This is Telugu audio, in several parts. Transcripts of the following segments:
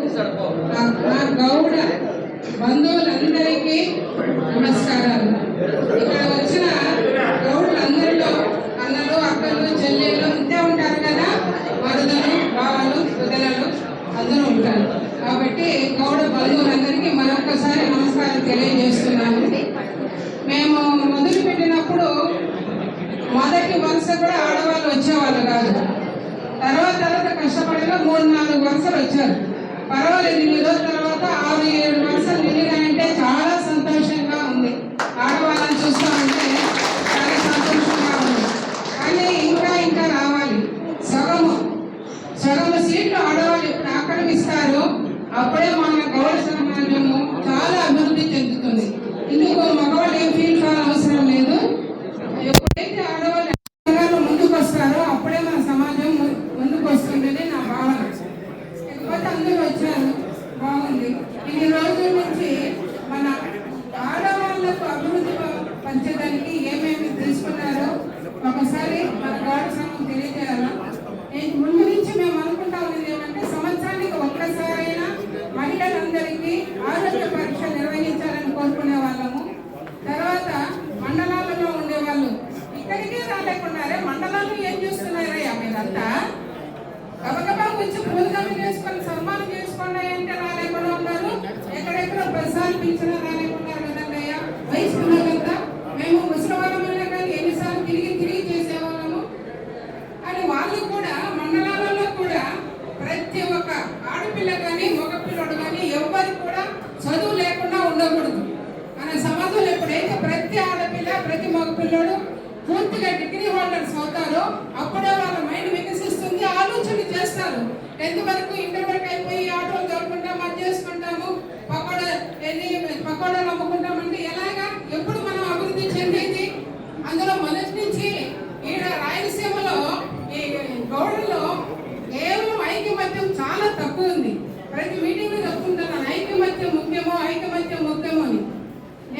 నా గౌడ బంధువులందరికీ నమస్కారాలు. ఇక్కడ వచ్చిన గౌడులందరిలో అన్నలు అక్కలు చెల్లెళ్ళు ఇంతే ఉంటారు కదా. మరుదలు బావలు వదలలు అందరూ ఉంటారు. కాబట్టి గౌడ బంధువులందరికీ మరొకసారి నమస్కారం తెలియజేస్తున్నాను. మేము మొదలు పెట్టినప్పుడు మొదటి వరుస కూడా ఆడవాళ్ళు వచ్చేవాళ్ళు కాదు. తర్వాత తర్వాత కష్టపడిన మూడు నాలుగు వరుసలు వచ్చారు. పర్వాలేదు ఇన్ని రోజుల తర్వాత ఆరు ఏడు మాసాలు నిండినాయంటే చాలా సంతోషంగా ఉంది. ఆడవాళ్ళని చూస్తూ ఉంటే చాలా సంతోషంగా ఉంది. కానీ ఇంకా ఇంకా రావాలి. సగము. సగము సీట్లు ఆడవాళ్ళు ఎప్పుడు ఆక్రమిస్తారు అప్పుడే ప్రసాద్ పిలిచిన రాలేకున్నారు కదండి అయ్యా? వయసు పిల్లలంతా మేము ముసలివాళ్ళమైనా కానీ ఎన్నిసార్లు తిరిగి తిరిగి చేసేవాళ్ళము. అని వాళ్ళు కూడా మండలాలలో కూడా ప్రతి ఒక్క ఆడపిల్ల కానీ మగ మగపిల్లడు కానీ ఎవ్వరు కూడా చదువు లేకుండా ఉండకూడదు. మన సమాజంలో ఎప్పుడైతే ప్రతి ఆడపిల్ల ప్రతి మగపిల్లడు పూర్తిగా డిగ్రీ హోల్డర్స్ అవుతారో అప్పుడే వాళ్ళ మైండ్ వికసిస్తుంది ఆలోచన చేస్తారు. టెన్త్ వరకు ఇంటర్ వరకు అయిపోయి ఆటోలు దొరుకుంటాం అది చేసుకుంటాము ఎన్ని పకోడాలు అమ్ముకుంటామంటే ఎలాగా? ఎప్పుడు మనం అభివృద్ధి చెందేది? అందులో మొదటి నుంచి ఈడ రాయలసీమలో ఈ గౌడలో కేవలం ఐకమత్యం చాలా తక్కువ ఉంది. ప్రతి మీటింగ్ చెప్తుంటున్నాను ఐకమత్యం ముఖ్యమో ఐకమత్యం ముఖ్యమో అని.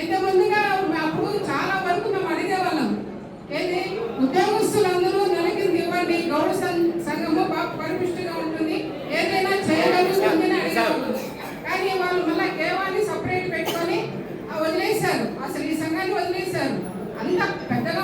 ఎంత ముందుగా అప్పుడు చాలా వరకు మేము అడిగేవాళ్ళం. ఏది? ఉద్యోగస్తులందరూ నెలకింది ఇవ్వండి గౌడ సం- సంఘము బాగా పరిపుష్టిగా ఉంటుంది. ఏదైనా చేయగలుగుతుందని అడిగేవాళ్ళం. వదిలేశారు. అసలు ఈ సంఘాన్ని వదిలేశారు. అంత పెద్దగా